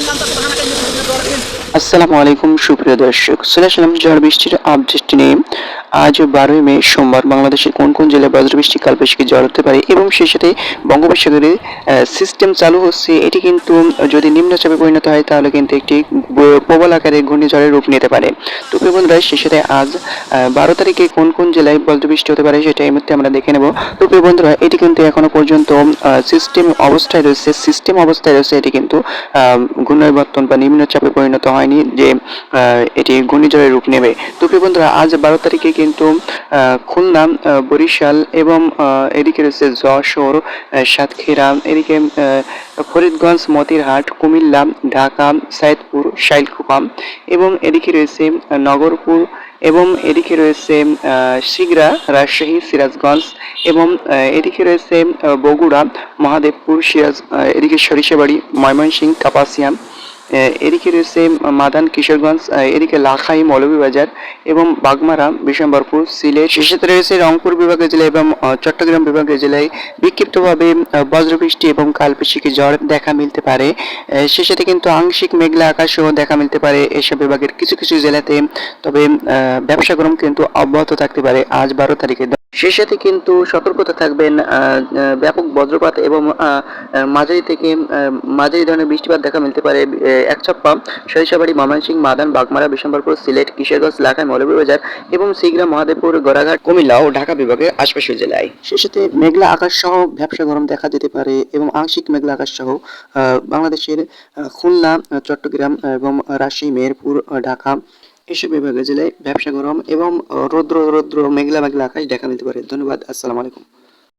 Kain lang tapos nakanakan yung nagawa rin. আসসালামু আলাইকুম, সুপ্রিয় দর্শক। চলে ঝড় বৃষ্টির আপডেট নিয়ে। আজ বারোই মে, সোমবার বাংলাদেশের কোন কোন জেলায় বজ্রবৃষ্টি কালবৈশাখী ঝড় হতে পারে এবং সেই সাথে বঙ্গোপসাগরে সিস্টেম চালু হচ্ছে, এটি কিন্তু যদি নিম্নচাপে পরিণত হয়, তাহলে কিন্তু একটি প্রবল আকারে ঘূর্ণিঝড়ের রূপ নিতে পারে। তো বন্ধুরা, সেই সাথে আজ বারো তারিখে কোন কোন জেলায় বজ্রবৃষ্টি হতে পারে, সেটা এই মুহূর্তে আমরা দেখে নেব। তো বন্ধুরা, এটি কিন্তু এখনও পর্যন্ত সিস্টেম অবস্থায় রয়েছে সিস্টেম অবস্থায় রয়েছে, এটি কিন্তু ঘূর্ণিবর্তন বা নিম্নচাপে পরিণত হয়নি যে এটি ঘূর্ণিঝড়ের রূপ নেবে। তো প্রিয় বন্ধুরা, আজ বারো তারিখে কিন্তু খুলনা বরিশাল এবং এদিকে রয়েছে যশোর সাতক্ষীরা, এদিকে ফরিদগঞ্জ, মতিরহাট, কুমিল্লা, ঢাকা, সাইদপুর, শাইলকুপা এবং এদিকে রয়েছে নগরপুর এবং এদিকে রয়েছে সিগড়া, রাজশাহী, সিরাজগঞ্জ এবং এদিকে রয়েছে বগুড়া, মহাদেবপুর, সিরাজ এদিকে সরিষাবাড়ি, ময়মনসিংহ, কাপাসিয়া এদিকে রয়েছে মাদান কিশোরগঞ্জ এদিকে লাখাই, মৌলভীবাজার এবং বাগমারা, বিশম্বরপুর, সিলেট। শেষেতে রয়েছে রংপুর বিভাগের জেলায় এবং চট্টগ্রাম বিভাগের জেলায় বিক্ষিপ্তভাবে বজ্রবৃষ্টি এবং কালবৈশাখী ঝড় দেখা মিলতে পারে। সে সাথে কিন্তু আংশিক মেঘলা আকাশও দেখা মিলতে পারে এসব বিভাগের কিছু কিছু জেলাতে। তবে ব্যবসা গরম কিন্তু অব্যাহত থাকতে পারে আজ বারো তারিখে। সে সাথে কিন্তু সতর্কতা থাকবেন ব্যাপক বজ্রপাত এবং মাঝারি থেকে মাঝারি ধরনের বৃষ্টিপাত দেখা মিলতে পারে এক একচপ্পা সরিষাবাড়ি, ময়মনসিংহ, মাদান, বাগমারা বিশম্বরপুর সিলেট, কিশোরগঞ্জ লাখাই মৌলভীবাজার এবং সিগড়া মহাদেবপুর, গড়াঘাট, কুমিল্লা ও ঢাকা বিভাগের আশপাশের জেলায়। সে সাথে মেঘলা আকাশ সহ ব্যবসা গরম দেখা দিতে পারে এবং আংশিক মেঘলা আকাশ সহ বাংলাদেশের খুলনা, চট্টগ্রাম এবং রাজশাহী, মেহেরপুর ঢাকা এসব বিভাগের জেলায় ব্যবসা গরম এবং রৌদ্র রৌদ্র মেঘলা মেঘলা আকাশ দেখা নিতে পারে। ধন্যবাদ, আসসালামু আলাইকুম।